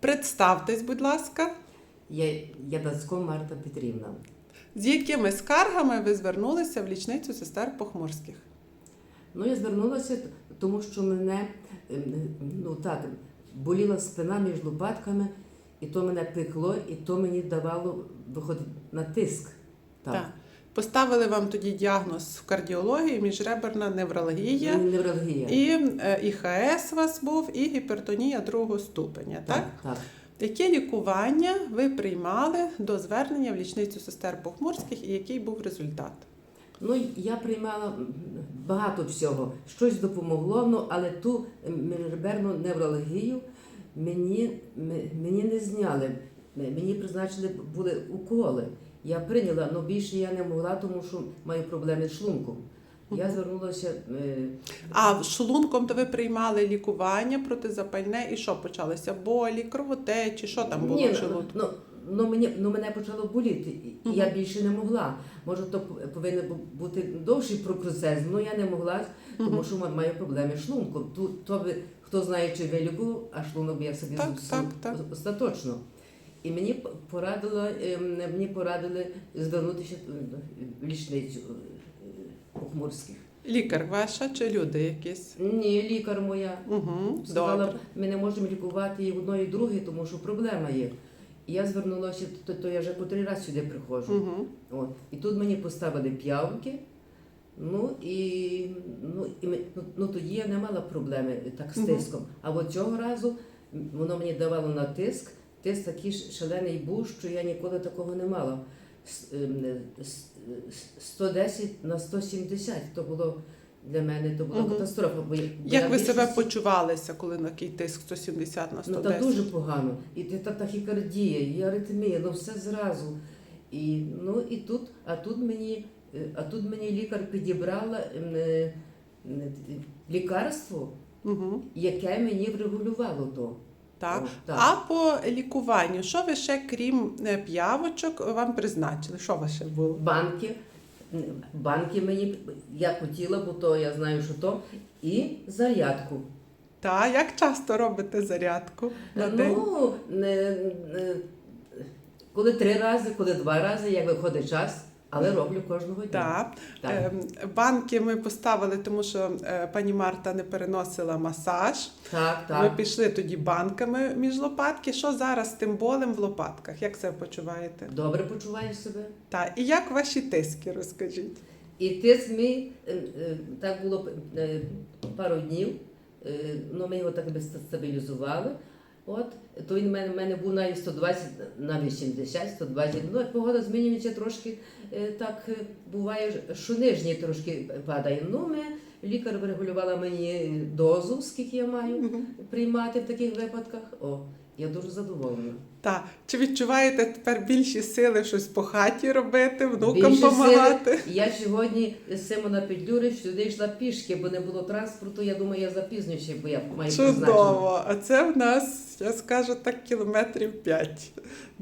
Представтесь, будь ласка, Я Ядацько Марта Петрівна. з якими скаргами ви звернулися в лічницю сестер Похмурських? Ну, я звернулася, тому що мене ем, ну так, боліла спина між лопатками, і то мене пекло, і то мені давало виходить на тиск. Так. Поставили вам тоді діагноз в кардіології, міжреберна невралгія, Невралгія. і е, ІХС у вас був, і гіпертонія другого ступеня. Так? так, так. Яке лікування ви приймали до звернення в лічницю сестер Похмурських і який був результат? Ну, я приймала багато всього. Щось допомогло, ну, але ту міжреберну неврологію мені, мені не зняли. Мені призначили були уколи. Я прийняла, але більше я не могла, тому що маю проблеми з шлунком. Я звернулася. е, А шлунком то ви приймали лікування протизапальне і що почалося? Болі, кровотечі, що там було Ні, в ну, ну, ну, мені, ну, мене почало боліти, і і я більше не могла. Може, то повинен бу- бути довший процес, але я не могла, тому що ма- маю проблеми з шлунком. Тут то хто знає, чи велику, а шлунок я собі Так, так, так. остаточно. І мені п- порадила, ем, мені порадили звернутися в лічницю е, Охмурських. Лікар ваша чи люди якісь? Ні, лікар моя. Угу, Сказала, добре. ми не можемо лікувати і одної, і другої, тому що проблема є. І я звернулася, то, то я вже по три рази сюди приходжу. Угу. От. І тут мені поставили п'явки. Ну і, ну, і ну, ну, тоді я не мала проблеми так з тиском. А от цього разу воно мені давало на тиск. Тиск такий шалений був, що я ніколи такого не мала. С- ем, е, 110 на 170 то було для мене то була Мгм. катастрофа. Бо, Як ви себе почувалися, коли на тиск 170 на Ну, 110? та дуже погано. І та тахікардія, і аритмія, ну все зразу. І, ну, і тут, а тут мені, е, а тут мені лікар підібрала ем, е, лікарство, Угу. яке мені врегулювало то. Так. О, так. А по лікуванню, що ви ще, крім е, п'явочок, вам призначили? Що у вас ще було? Банки, банки мені я хотіла, бо то я знаю, що то, і зарядку. Та як часто робите зарядку на день? Ну, не, не, коли три рази, коли два рази, як виходить час, але роблю кожного дня. Так. Так. Ем, Банки ми поставили, тому що е, пані Марта не переносила масаж. Так, Ми пішли тоді банками між лопатки. Що зараз з тим болем в лопатках? Як себе почуваєте? Добре почуваю себе. Так. І як ваші тиски, розкажіть? І тиск мій, е, е, так було пару днів, е, ну ми його так би стабілізували. От, то він в мене, в мене був навіть 120 на 80, 120. Ну, погода змінюється трошки, е, так е, буває, що нижній трошки падає. Ну, ми, лікар врегулювала мені дозу, скільки я маю приймати в таких випадках. О, я дуже задоволена. Так. Чи відчуваєте тепер більші сили щось по хаті робити, внукам Більше допомагати? сили. Я сьогодні з Симона Петлюри сюди йшла пішки, бо не було транспорту. Я думаю, я запізнююся, бо я маю призначення. Чудово! А це в нас, я скажу так, кілометрів 5.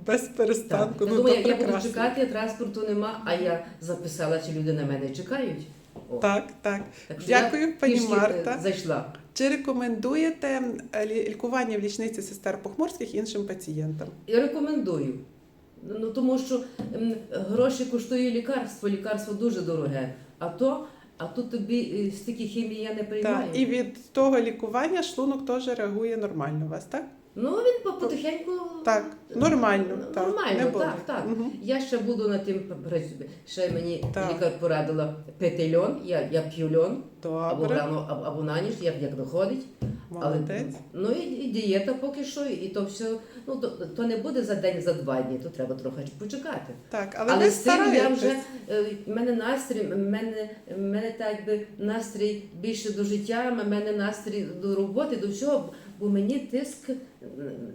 Без Так. перестанку. Я Ну, думаю, то я буду прекрасно. чекати, транспорту нема, а я записала, чи люди на мене чекають. О, Так, так. так що я Дякую, пані пішки, е, Марта. Зайшла. Чи рекомендуєте е, лі- лікування в лічниці сестер Похмурських іншим пацієнтам? Я рекомендую. Ну тому що гроші коштує лікарство, лікарство дуже дороге. А то, а тут тобі е, стільки хімії я не приймаю. Так. І від того лікування шлунок теж реагує нормально у вас, так? Ну він по- потихеньку. Так, нормально, Ну, так, Нормально, не болить. так, так. Мгм. Я ще буду над тим працювати. Ще мені Так. лікар порадила пити льон, я, я п'ю льон або Добре, рано, або, або на ніч, як, як доходить. молодець. ну і, і дієта поки що, і то все. Ну то, то не буде за день, за два дні, то треба трохи почекати. Так, але, Але, ви з цим я стараєтесь. вже е, в мене настрій, в мене, в мене так би настрій більше до життя, в мене настрій до роботи, до всього, бо мені тиск,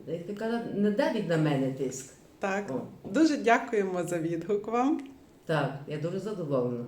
як ти казала, не давить на мене тиск. Так, О. дуже дякуємо за відгук вам. Так, я дуже задоволена.